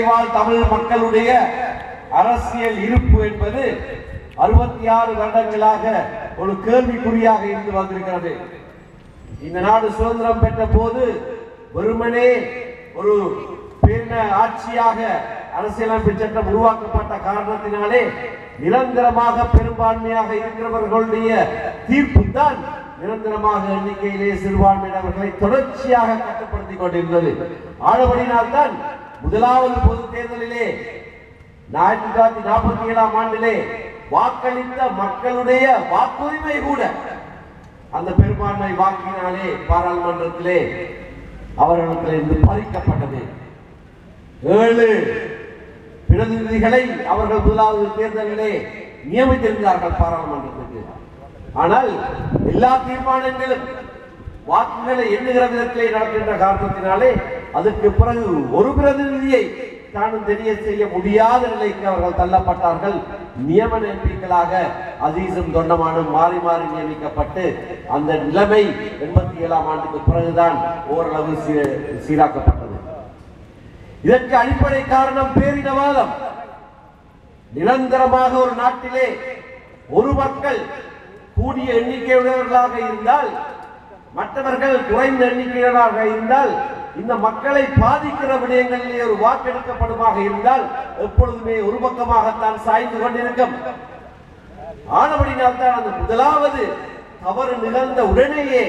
வாழ் தமிழ் மக்களுடைய அரசியல் இருப்பு என்பது அறுபத்தி ஆறு வருடங்களாக ஒரு கேள்விக்குறியாக இருந்து வந்திருக்கிறது. இந்த நாடு சுதந்திரம் பெற்ற போது வெறுமனே ஒரு பேரின ஆட்சியாக அரசியலமைப்பு சட்டம் உருவாக்கப்பட்ட காரணத்தினாலே நிரந்தரமாக பெரும்பான்மையாக இருக்கிறவர்களுடைய தீர்ப்பு தான் நிரந்தரமாக எண்ணிக்கையிலே சிறுபான்மையினர்களை தொடர்ச்சியாக கட்டுப்படுத்திக் கொண்டிருந்தது. ஆனபடினால் தான் முதலாவது பொது தேர்தலிலே ஆயிரத்தி தொள்ளாயிரத்தி நாற்பத்தி ஏழாம் ஆண்டிலே வாக்களித்த மக்களுடைய வாக்குரிமை கூட அந்த பெரும்பான்மை வாக்கினாலே பாராளுமன்றத்திலே அவர்களுக்கு பறிக்கப்பட்டது. ஏழு பிரதிநிதிகளை அவர்கள் முதலாவது தேர்தலிலே நியமித்திருந்தார்கள் பாராளுமன்றத்துக்கு. ஆனால் எல்லா தீர்மானங்களும் வாக்குகளை எண்ணுகிற விதத்திலே நடக்கின்ற காரணத்தினாலே அதற்கு பிறகு ஒரு பிரதிநிதியை தானும் தெரிய செய்ய முடியாத நிலைக்கு அவர்கள் தள்ளப்பட்டார்கள். நியமன எம்பிக்களாக அசீசும் தொண்டமானும் மாறி மாறி நியமிக்கப்பட்டு அந்த நிலைமை எண்பத்தி ஏழாம் ஆண்டுக்கு பிறகுதான் ஓரளவு சீராக்கப்பட்டது. இதற்கு அடிப்படை காரணம் பேரினவாதம் நிரந்தரமாக ஒரு நாட்டிலே ஒரு மக்கள் கூடிய எண்ணிக்கையுடையவர்களாக இருந்தால் மற்றவர்கள் குறைந்த எண்ணிக்கையினராக இருந்தால் இந்த மக்களை பாதிக்கிற விடயங்களிலே ஒரு வாக்கெடுக்கப்படுமாக இருந்தால் எப்பொழுதுமே ஒரு பக்கமாகத்தான் சாய்ந்து கொண்டிருக்கும். ஆனபடினால் தான் அந்த முதலாவது தவறு நிகழ்ந்த உடனேயே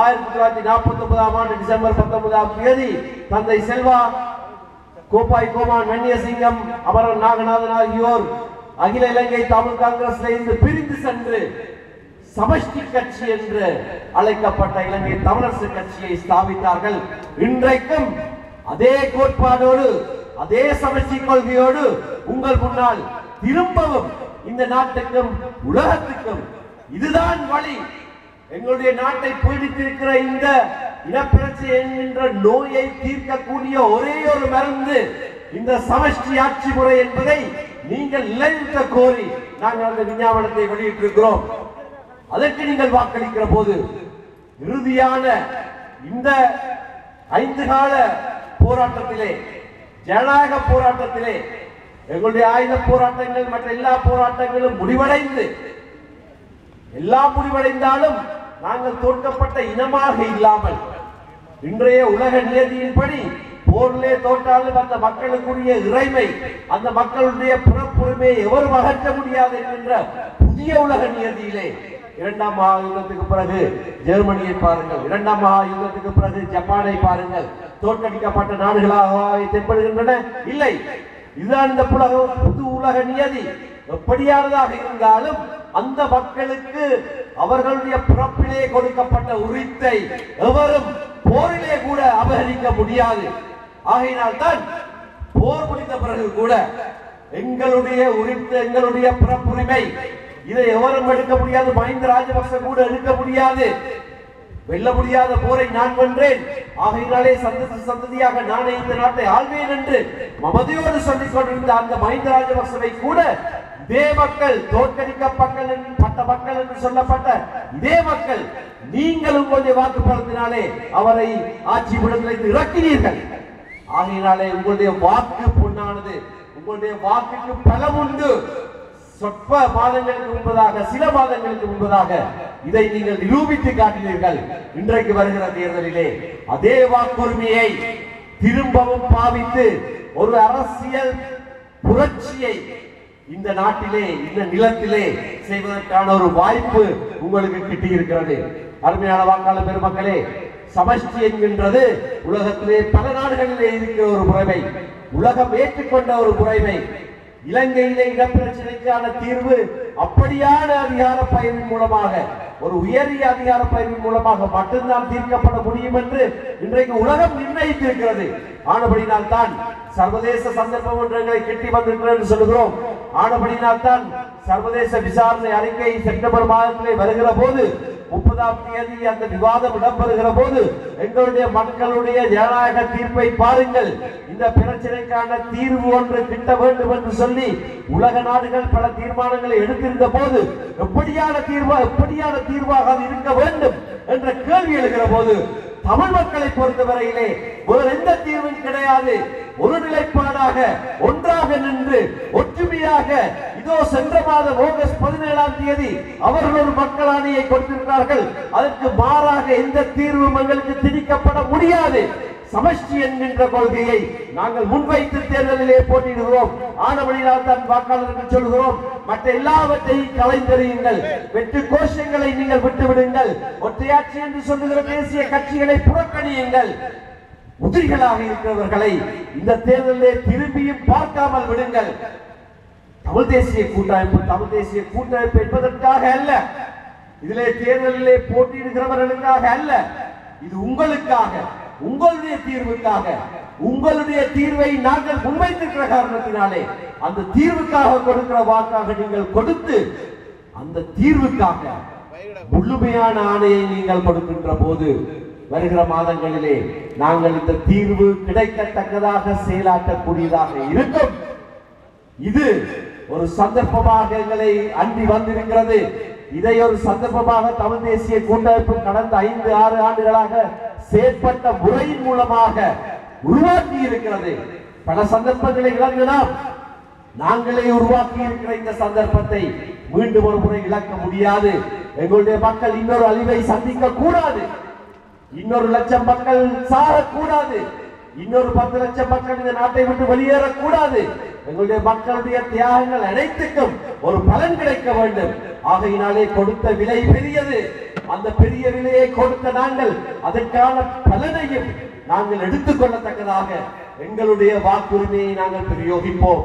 ஆயிரத்தி தொள்ளாயிரத்தி நாற்பத்தி ஒன்பதாம் ஆண்டு டிசம்பர் பத்தொன்பதாம் தேதி தந்தை செல்வா கோபாய் கோமான் மன்னியசிங்கம் அமரன் நாகநாதன் ஆகியோர் அகில இலங்கை தமிழ் காங்கிரஸ்ல இருந்து பிரிந்து சென்று சமஷ்டி கட்சி என்று அழைக்கப்பட்ட இலங்கை தமிழரசு கட்சியை ஸ்தாபித்தார்கள். இன்றைக்கும் அதே கோட்பாடோடு அதே சமஷ்டி கொள்கையோடு உங்கள் முன்னால் திரும்பவும் இந்த நாட்டுக்கும் உலகத்துக்கும் இதுதான் வழி. எங்களுடைய நாட்டை பீடித்திருக்கிற இந்த இனப்பிரச்சனை என்கின்ற நோயை தீர்க்கக்கூடிய ஒரே ஒரு மருந்து இந்த சமஷ்டி ஆட்சி முறை என்பதை நீங்கள் நிலைநிறுத்த கோரி நாங்கள் அந்த விஞ்ஞாபனத்தை வெளியிட்டிருக்கிறோம். அதற்கு நீங்கள் வாக்களிக்கிற போது இறுதியான இந்த ஐந்து கால போராட்டத்திலே ஜனநாயக போராட்டத்திலே எங்களுடைய ஆயுத போராட்டங்கள் மற்ற எல்லா போராட்டங்களும் முடிவடைந்து எல்லாம் முடிவடைந்தாலும் நாங்கள் தோற்கப்பட்ட இனமாக இல்லாமல் இன்றைய உலக நியதியின்படி போரிலே தோற்றாலும் அந்த மக்களுக்குரிய இறைமை அந்த மக்களுடைய பிறப்புரிமையை எவரும் அகற்ற முடியாது என்கின்ற புதிய உலக நியதியிலே இரண்டாம் மகா யுத்தத்துக்கு பிறகு ஜெர்மனியை பாருங்கள். இரண்டாம் மகா யுத்தத்துக்கு பிறகு ஜப்பானை பாருங்கள். தோற்கடிக்கப்பட்ட நாடுகளாக தென்படுகின்றன? இல்லை. இதுதான் இந்த புலகம் புது உலக நியதி. எப்படியானதாக இருந்தாலும் அந்த மக்களுக்கு அவர்களுடைய பிறப்பிலே கொடுக்கப்பட்ட உரித்தை எவரும் போரிலே கூட அபகரிக்க முடியாது. ஆகையினால் தான் போர் முடிந்த பிறகு கூட எங்களுடைய உரித்து எங்களுடைய பிறப்புரிமை இதை எவரும் எடுக்க முடியாது மஹிந்த ராஜபக்ச கூட எடுக்க முடியாது. வெல்ல முடியாத போரை நான் வென்றேன். ஆகையினாலே சந்ததி சந்ததியாக நானே இந்த நாட்டை ஆள்வேன் என்று மமதையோடு சொல்லிக் கொண்டிருந்த அந்த மஹிந்த ராஜபக்சவை கூட இதே மக்கள் தோற்கடிக்கப்பட்ட பட்ட மக்கள் என்று சொல்லப்பட்ட இதே மக்கள் நீங்கள் உங்களுடைய வாக்குப்படத்தினாலே அவரை ஆட்சி படத்திலிருந்து இறக்கினீர்கள். ஆகையினாலே உங்களுடைய வாக்கு பொன்னானது. உங்களுடைய வாக்குக்கு பலம் உண்டு சொற்ப மாதங்களுக்கு முன்பதாக சில மாதங்களுக்கு முன்பதாக இதை நீங்கள் நிரூபித்து காட்டினீர்கள். இன்றைக்கு வருகிற தேர்தலிலே அதே வாக்குரிமையை திரும்பவும் பாவித்து ஒரு அரசியல் புரட்சியை இந்த நாட்டிலே இந்த நிலத்திலே செய்வதற்கான ஒரு வாய்ப்பு உங்களுக்கு கிட்டி இருக்கிறது அருமையான வாக்காளர் பெருமக்களே சமஷ்டி என்கின்றது உலகத்திலே பல நாடுகளிலே இருக்கிற ஒரு முறைமை உலகம் ஏற்றுக்கொண்ட ஒரு முறைமை இலங்கையிலே இடப்பிரச்சனைக்கான தீர்வு அப்படியான அதிகார பயிரின் மூலமாக ஒரு உயரிய அதிகார பயிரின் மூலமாக மட்டும்தான் தீர்க்கப்பட முடியும் என்று இன்றைக்கு உலகம் நிர்ணயித்திருக்கிறது. ஆனபடினால் தான் சர்வதேச சந்தர்ப்பம் ஒன்று எங்களை கிட்டி வந்திருக்கிறது என்று சொல்லுகிறோம். ஆனபடினால் தான் சர்வதேச விசாரணை அறிக்கை செப்டம்பர் மாதத்திலே வருகிற போது முப்பதாம் தேதி அந்த விவாதம் இடம்பெறுகிற போது எங்களுடைய மக்களுடைய ஜனநாயக தீர்ப்பை பாருங்கள். இந்த பிரச்சனைக்கான தீர்வு ஒன்று கிட்ட வேண்டும் என்று சொல்லி உலக நாடுகள் பல தீர்மானங்களை எடுத்திருந்த போது எப்படியான தீர்வா எப்படியான தீர்வாக அது இருக்க வேண்டும் என்ற கேள்வி எழுகிற போது தமிழ் மக்களை பொறுத்தவரையிலே வேறு எந்த தீர்வும் கிடையாது. ஒரு நிலைப்பாடாக ஒன்றாக நின்று ஒற்றுமையாக இதோ சென்ற மாதம் ஆகஸ்ட் பதினேழாம் தேதி அவர்கள் ஒரு மக்கள் ஆணையை கொடுத்திருக்கிறார்கள் அதற்கு மாறாக எந்த தீர்வும் எங்களுக்கு திணிக்கப்பட முடியாது. சமஷ்டி என்கின்ற கொள்கையை நாங்கள் முன்வைத்து தேர்தலிலே போட்டியிடுகிறோம். ஆனவழியால் தான் வாக்காளர்கள் சொல்கிறோம். மற்ற எல்லாவற்றையும் கலைந்தறியுங்கள் வெட்டு கோஷங்களை நீங்கள் விட்டுவிடுங்கள். ஒற்றையாட்சி என்று சொல்லுகிற தேசிய கட்சிகளை புறக்கணியுங்கள். உதிரிகளாக இருக்கிறவர்களை இந்த தேர்தலிலே திரும்பியும் பார்க்காமல் விடுங்கள். தமிழ் தேசிய கூட்டமைப்பு தமிழ் தேசிய கூட்டமைப்பு என்பதற்காக அல்ல. இதிலே தேர்தலிலே போட்டியிடுகிறவர்களுக்காக அல்ல. இது உங்களுக்காக உங்களுடைய தீர்வுக்காக உங்களுடைய தீர்வை நாங்கள் முன்வைத்திருக்கிற காரணத்தினாலே அந்த தீர்வுக்காக கொடுக்கிற வாக்காக நீங்கள் கொடுத்து அந்த தீர்வுக்காக முழுமையான ஆணையை நீங்கள் கொடுக்கின்ற போது வருகிற மாதங்களிலே நாங்கள் இந்த தீர்வு கிடைக்கத்தக்கதாக செயலாற்றக்கூடியதாக இருக்கும். இது ஒரு சந்தர்ப்பமாக எங்களை அண்டி வந்திருக்கிறது. இதை ஒரு சந்தர்ப்பமாக தமிழ் தேசிய கூட்டமைப்பு கடந்த ஐந்து ஆறு ஆண்டுகளாக செயற்பட்ட முறையின் மூலமாக உருவாக்கி இருக்கிறது. பல சந்தர்ப்பங்களை இழந்தலாம் நாங்களே உருவாக்கி இருக்கிற இந்த சந்தர்ப்பத்தை மீண்டும் ஒரு முறை இழக்க முடியாது. எங்களுடைய மக்கள் இன்னொரு அழிவை சந்திக்க கூடாது இன்னொரு லட்சம் மக்கள் சாரக்கூடாது. இன்னொரு பத்து லட்சம் மக்கள் இந்த நாட்டை விட்டு வெளியேறக்கூடாது. எங்களுடைய மக்களுடைய தியாகங்கள் அனைத்துக்கும் ஒரு பலன் கிடைக்க வேண்டும். ஆகையினாலே கொடுத்த விலை பெரியது. அந்த பெரிய விலையை கொடுத்த நாங்கள் அதற்கான பலனையும் நாங்கள் எடுத்துக்கொள்ளத்தக்கதாக எங்களுடைய வாக்குரிமையை நாங்கள் பிரயோகிப்போம்.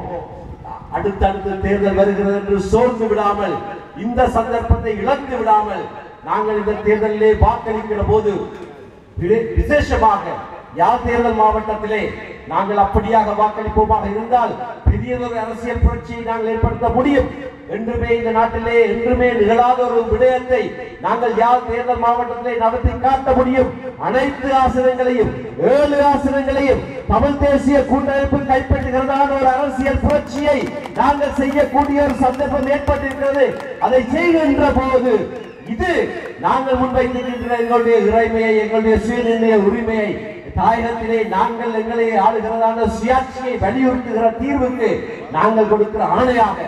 அடுத்தடுத்து தேர்தல் வருகிறது என்று சோர்ந்து விடாமல் இந்த சந்தர்ப்பத்தை இழந்து விடாமல் நாங்கள் இந்த தேர்தலிலே வாக்களிக்கிற போது விசேஷமாக யார் தேர்தல் மாவட்டத்திலே நாங்கள் அப்படியாக வாக்களிப்போமாக இருந்தால் பெரியதொரு அரசியல் புரட்சியை நாங்கள் ஏற்படுத்த முடியும். என்றுமே இந்த நாட்டிலே என்றுமே நிகழாத ஒரு விடயத்தை நாங்கள் யார் தேர்தல் மாவட்டத்திலே நடத்தி காட்ட முடியும்? அனைத்து ஆசிரியங்களையும் ஏழு ஆசிரியங்களையும் தமிழ் தேசிய கூட்டமைப்பு கைப்பற்றுகிறதான ஒரு அரசியல் புரட்சியை நாங்கள் செய்யக்கூடிய ஒரு சந்தர்ப்பம் ஏற்பட்டிருக்கிறது. அதை செய்கின்ற போது இது நாங்கள் முன்வைத்திருக்கின்ற எங்களுடைய இறைமையை எங்களுடைய சுயநிர்ணய உரிமையை தாயகத்திலே நாங்கள் எங்களை ஆளுகிறதான சுயாட்சியை வலியுறுத்துகிற தீர்வுக்கு நாங்கள் கொடுக்கிற ஆணையாக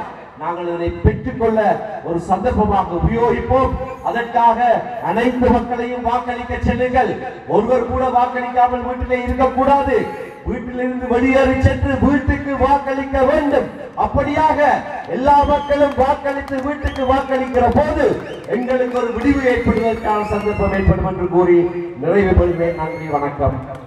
நாங்கள் இதனை பெற்றுக்கொள்ள ஒரு சந்தர்ப்பமாக உபயோகிப்போம். அதற்காக அனைத்து மக்களையும் வாக்களிக்க செல்லுங்கள். ஒருவர் கூட வாக்களிக்காமல் வீட்டிலே இருக்கக்கூடாது. வீட்டிலிருந்து வெளியேறி சென்று வீட்டுக்கு எல்லா மக்களும் வாக்களித்து வீட்டுக்கு வாக்களிக்கிற போது எங்களுக்கு ஒரு விடிவு ஏற்படுவதற்கான சந்தர்ப்பம் ஏற்படும் என்று கூறி நிறைவு பெறுகிறேன். நன்றி வணக்கம்.